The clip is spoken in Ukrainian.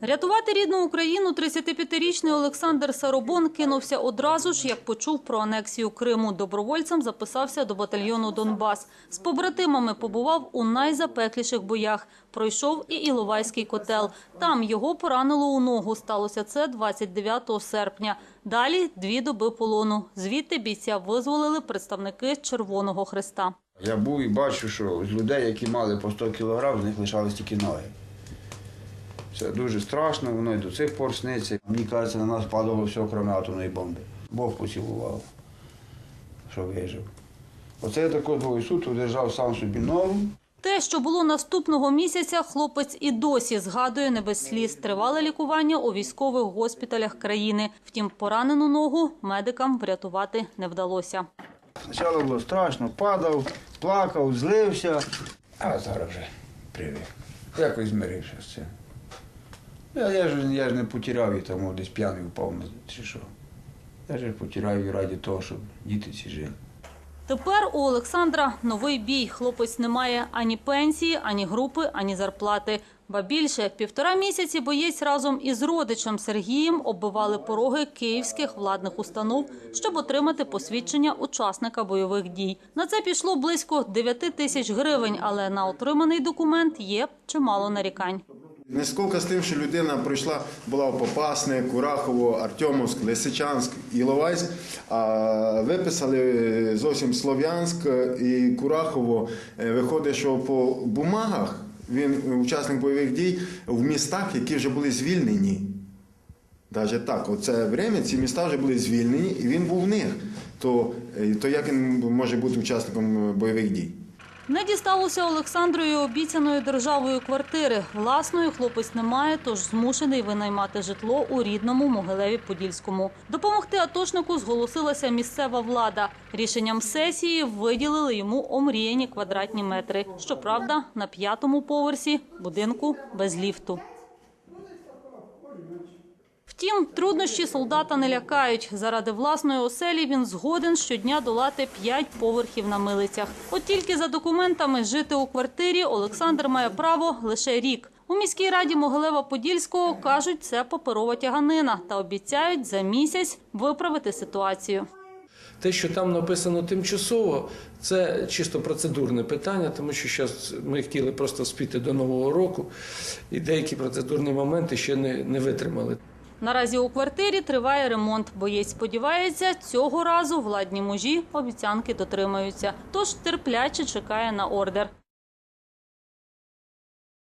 Рятувати рідну Україну 35-річний Олександр Саробон кинувся одразу ж, як почув про анексію Криму. Добровольцем записався до батальйону Донбас. З побратимами побував у найзапекліших боях. Пройшов і Іловайський котел. Там його поранило у ногу. Сталося це 29 серпня. Далі дві доби полону. Звідти бійця визволили представники Червоного Христа. Я був і бачу, що людей, які мали по 100 кілограм, з них лишались тільки ноги. Це дуже страшно, воно і до цих пор сниться. Мені кажеться, на нас падало все, крім атомної бомби. Бог поцілував, що вижив. Оце я таку двоє суток держав сам собі ногу. Те, що було наступного місяця, хлопець і досі згадує не без сліз. Тривале лікування у військових госпіталях країни. Втім, поранену ногу медикам врятувати не вдалося. Спочатку було страшно, падав, плакав, злився, а зараз вже привик. Якось змирився з цим. Я, я, ж, я ж не потеряв її там, десь п'яний впав на чи що. Я ж потеряв її раді того, щоб діти ці жили. Тепер у Олександра новий бій. Хлопець не має ані пенсії, ані групи, ані зарплати. Ба більше півтора місяці боєць разом із родичем Сергієм оббивали пороги київських владних установ, щоб отримати посвідчення учасника бойових дій. На це пішло близько 9 тисяч гривень, але на отриманий документ є чимало нарікань. Не скільки з тим, що людина пройшла, була в Попасне, Курахово, Артемовськ, Лисичанськ, Іловайськ, а виписали зовсім Слов'янськ і Курахово. Е, Виходить, що по бумагах він учасник бойових дій в містах, які вже були звільнені. Навіть так, оце время ці міста вже були звільнені, і він був в них. То, е, то як він може бути учасником бойових дій? Не дісталося Олександру і обіцяної державою квартири. Власної хлопець не має, тож змушений винаймати житло у рідному Могилеві Подільському. Допомогти атошнику зголосилася місцева влада. Рішенням сесії виділили йому омріяні квадратні метри. Щоправда, на п'ятому поверсі будинку без ліфту. Втім, труднощі солдата не лякають. Заради власної оселі він згоден щодня долати п'ять поверхів на милицях. От тільки за документами жити у квартирі Олександр має право лише рік. У міській раді Могилева-Подільського кажуть, це паперова тяганина та обіцяють за місяць виправити ситуацію. Те, що там написано тимчасово, це чисто процедурне питання, тому що зараз ми хотіли просто спіти до нового року, і деякі процедурні моменти ще не, не витримали. Наразі у квартирі триває ремонт. Боєць сподівається, цього разу владні мужі обіцянки дотримаються. Тож терпляче чекає на ордер.